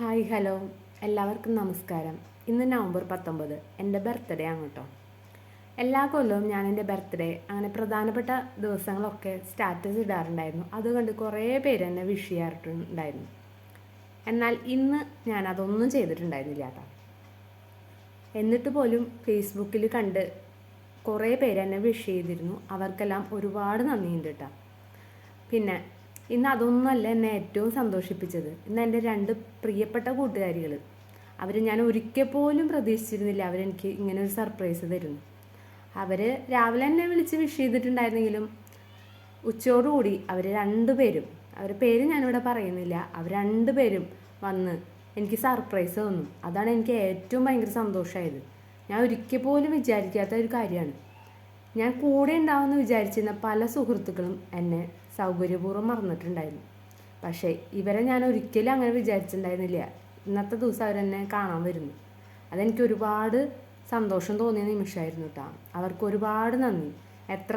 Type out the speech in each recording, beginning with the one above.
Hi hello. എല്ലാവർക്കും നമസ്കാരം. ഇന്ന് നവംബർ പത്തൊമ്പത്. എന്റെ ബർത്ത്ഡേ ആണ് കേട്ടോ. എല്ലാ കൊല്ലവും ഞാൻ എന്റെ ബർത്ത്ഡേ അങ്ങനെ പ്രധാനപ്പെട്ട ദിവസങ്ങളൊക്കെ സ്റ്റാറ്റസ് ഇടാറുണ്ടായിരുന്നു. അതുകൊണ്ട് കുറേ പേര് എന്നെ വിഷ് ചെയ്യാറുണ്ടായിരുന്നു. എന്നാൽ ഇന്ന് ഞാൻ അതൊന്നും ചെയ്തിട്ടുണ്ടായിരുന്നില്ല കേട്ടോ. എന്നിട്ട് പോലും ഫേസ്ബുക്കിൽ കണ്ട് കുറേ പേര് എന്നെ വിഷ് ചെയ്തിരുന്നു. അവർക്കെല്ലാം ഒരുപാട് നന്ദിയുണ്ട് കേട്ടോ. പിന്നെ ഇന്ന് അതൊന്നുമല്ല എന്നെ ഏറ്റവും സന്തോഷിപ്പിച്ചത്. ഇന്ന് എന്റെ രണ്ട് പ്രിയപ്പെട്ട കൂട്ടുകാരികൾ അവർ ഞാൻ ഒരിക്കൽ പോലും പ്രതീക്ഷിച്ചിരുന്നില്ല അവരെനിക്ക് ഇങ്ങനെ ഒരു സർപ്രൈസ് തരുന്നു. അവർ രാവിലെ എന്നെ വിളിച്ച് വിഷ് ചെയ്തിട്ടുണ്ടായിരുന്നെങ്കിലും ഉച്ചയോടുകൂടി അവർ രണ്ടുപേരും അവരുടെ പേര് ഞാനിവിടെ പറയുന്നില്ല അവർ രണ്ടുപേരും വന്ന് എനിക്ക് സർപ്രൈസ് തന്നു. അതാണ് എനിക്ക് ഏറ്റവും ഭയങ്കര സന്തോഷമായത്. ഞാൻ ഒരിക്കൽ പോലും വിചാരിക്കാത്ത ഒരു കാര്യമാണ്. ഞാൻ കൂടെ ഉണ്ടാവുമെന്ന് വിചാരിച്ചിരുന്ന പല സുഹൃത്തുക്കളും എന്നെ സൗകര്യപൂർവം മറന്നിട്ടുണ്ടായിരുന്നു. പക്ഷേ ഇവരെ ഞാൻ ഒരിക്കലും അങ്ങനെ വിചാരിച്ചിട്ടുണ്ടായിരുന്നില്ല. ഇന്നത്തെ ദിവസം അവരെന്നെ കാണാൻ വരുന്നു. അതെനിക്ക് ഒരുപാട് സന്തോഷം തോന്നിയ നിമിഷമായിരുന്നു കേട്ടോ. അവർക്ക് ഒരുപാട് നന്ദി. എത്ര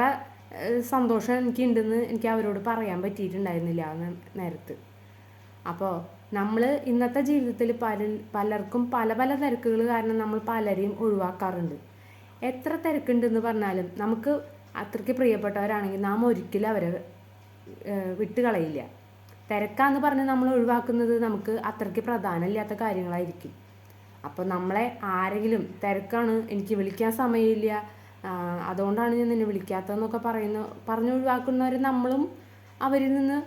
സന്തോഷം എനിക്കുണ്ടെന്ന് എനിക്ക് അവരോട് പറയാൻ പറ്റിയിട്ടുണ്ടായിരുന്നില്ല ആ നേരത്ത്. അപ്പോൾ നമ്മൾ ഇന്നത്തെ ജീവിതത്തിൽ പല പലർക്കും പല പല തിരക്കുകൾ കാരണം നമ്മൾ പലരെയും ഒഴിവാക്കാറുണ്ട്. എത്ര തിരക്കുണ്ടെന്ന് പറഞ്ഞാലും നമുക്ക് അത്രയ്ക്ക് പ്രിയപ്പെട്ടവരാണെങ്കിൽ നാം ഒരിക്കലും അവരെ വിട്ടുകളയില്ല. തിരക്കാന്ന് പറഞ്ഞ് നമ്മൾ ഒഴിവാക്കുന്നത് നമുക്ക് അത്രയ്ക്ക് പ്രധാനമില്ലാത്ത കാര്യങ്ങളായിരിക്കും. അപ്പോൾ നമ്മളെ ആരെങ്കിലും തിരക്കാണ് എനിക്ക് വിളിക്കാൻ സമയമില്ല അതുകൊണ്ടാണ് ഞാൻ നിന്നെ വിളിക്കാത്തതെന്നൊക്കെ പറയുന്ന പറഞ്ഞു ഒഴിവാക്കുന്നവർ നമ്മളും അവരിൽ നിന്ന്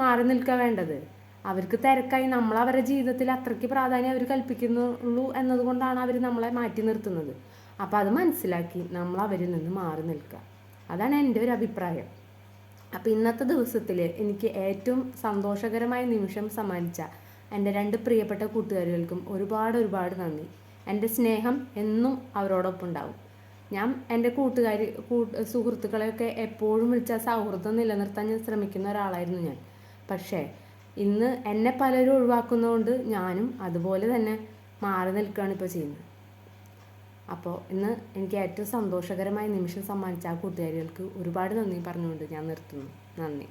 മാറി നിൽക്കുക വേണ്ടത്. അവർക്ക് തിരക്കായി നമ്മൾ അവരുടെ ജീവിതത്തിൽ അത്രയ്ക്ക് പ്രാധാന്യം അവർ കൽപ്പിക്കുന്നുള്ളൂ എന്നതുകൊണ്ടാണ് അവർ നമ്മളെ മാറ്റി നിർത്തുന്നത്. അപ്പോൾ അത് മനസ്സിലാക്കി നമ്മൾ അവരിൽ നിന്ന് മാറി നിൽക്കുക. അതാണ് എന്റെ ഒരു അഭിപ്രായം. അപ്പോൾ ഇന്നത്തെ ദിവസത്തിൽ എനിക്ക് ഏറ്റവും സന്തോഷകരമായ നിമിഷം സമ്മാനിച്ച എന്റെ രണ്ട് പ്രിയപ്പെട്ട കൂട്ടുകാരികൾക്കും ഒരുപാട് ഒരുപാട് നന്ദി. എന്റെ സ്നേഹം എന്നും അവരോടൊപ്പം ഉണ്ടാവും. ഞാൻ എന്റെ കൂട്ടുകാരി കൂട്ട് സുഹൃത്തുക്കളെയൊക്കെ എപ്പോഴും വിളിച്ച സൗഹൃദം നിലനിർത്താൻ ഞാൻ ശ്രമിക്കുന്ന ഒരാളായിരുന്നു ഞാൻ. പക്ഷേ ഇന്ന് എന്നെ പലരും ഒഴിവാക്കുന്നതുകൊണ്ട് ഞാനും അതുപോലെ തന്നെ മാറി നിൽക്കുകയാണ് ഇപ്പോൾ ചെയ്യുന്നത്. അപ്പോൾ ഇന്ന് എനിക്ക് ഏറ്റവും സന്തോഷകരമായ നിമിഷം സമ്മാനിച്ച ആ കൂട്ടുകാരികൾക്ക് ഒരുപാട് നന്ദി പറഞ്ഞുകൊണ്ട് ഞാൻ നിർത്തുന്നു. നന്ദി.